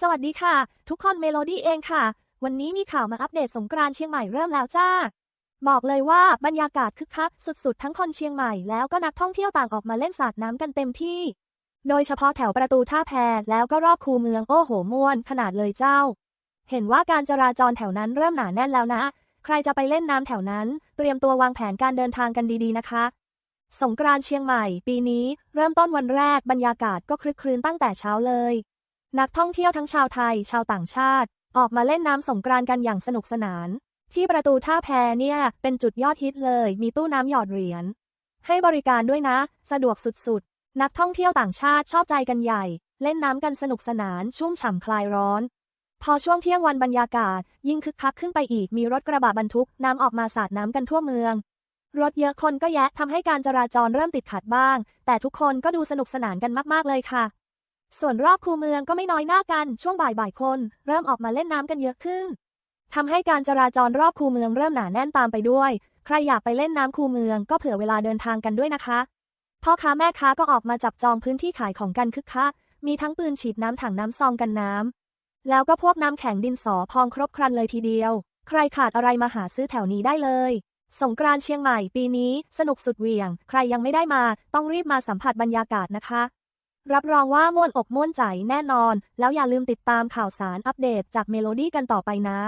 สวัสดีค่ะ ทุกคนเมโลดี้เองค่ะ วันนี้มีข่าวมาอัปเดตสงกรานต์เชียงใหม่เริ่มแล้วจ้า บอกเลยว่าบรรยากาศคึกคักสุดๆ ทั้งคนเชียงใหม่แล้วก็นักท่องเที่ยวต่างออกมาเล่นสาดน้ำกันเต็มที่ โดยเฉพาะแถวประตูท่าแพแล้วก็รอบคูเมืองโอ้โหม่วนขนาดเลยเจ้า เห็นว่าการจราจรแถวนั้นเริ่มหนาแน่นแล้วนะ ใครจะไปเล่นน้ำแถวนั้น เตรียมตัววางแผนการเดินทางกันดีๆนะคะสงกรานต์เชียงใหม่ ปีนี้เริ่มต้นวันแรกบรรยากาศก็คลึกครื้นตั้งแต่เช้าเลย นักท่องเที่ยวทั้งชาวไทย ชาวต่างชาติ ออกมาเล่นน้ำสงกรานต์กันอย่างสนุกสนาน ที่ประตูท่าแพเนี่ย เป็นจุดยอดฮิตเลย มีตู้น้ำหยอดเหรียญ ให้บริการด้วยนะ สะดวกสุดๆ นักท่องเที่ยวต่างชาติชอบใจกันใหญ่ เล่นน้ำกันสนุกสนานชุ่มฉ่ำคลายร้อน พอช่วงเที่ยงวันบรรยากาศ ยิ่งคึกคักขึ้นไปอีกมีรถกระบะบรรทุกน้ำออกมาสาดน้ำกันทั่วเมือง รถเยอะคนก็แยะทำให้การจราจรเริ่มติดขัดบ้าง แต่ทุกคนก็ดูสนุกสนานกันมากๆเลยค่ะ ส่วนรอบคูเมืองก็ไม่น้อยหน้ากัน ช่วงบ่ายๆคน เริ่มออกมาเล่นน้ำกันเยอะขึ้นทำให้การจราจรรอบคูเมืองเริ่มหนาแน่นตามไปด้วย ใครอยากไปเล่นน้ำคูเมืองก็เผื่อเวลาเดินทางกันด้วยนะคะพ่อค้าแม่ค้าก็ออกมาจับจองพื้นที่ขายของกันคึกคัก มีทั้งปืนฉีดน้ำถังน้ำซองกันน้ำ แล้วก็พวกน้ำแข็งดินสอพองครบครันเลยทีเดียว ใครขาดอะไรมาหาซื้อแถวนี้ได้เลย สงกรานต์เชียงใหม่ปีนี้สนุกสุดเหวี่ยง ใครยังไม่ได้มาต้องรีบมาสัมผัสบรรยากาศนะคะ รับรองว่าม่วนอกม่วนใจแน่นอน แล้วอย่าลืมติดตามข่าวสารอัปเดตจากเมโลดี้กันต่อไปนะ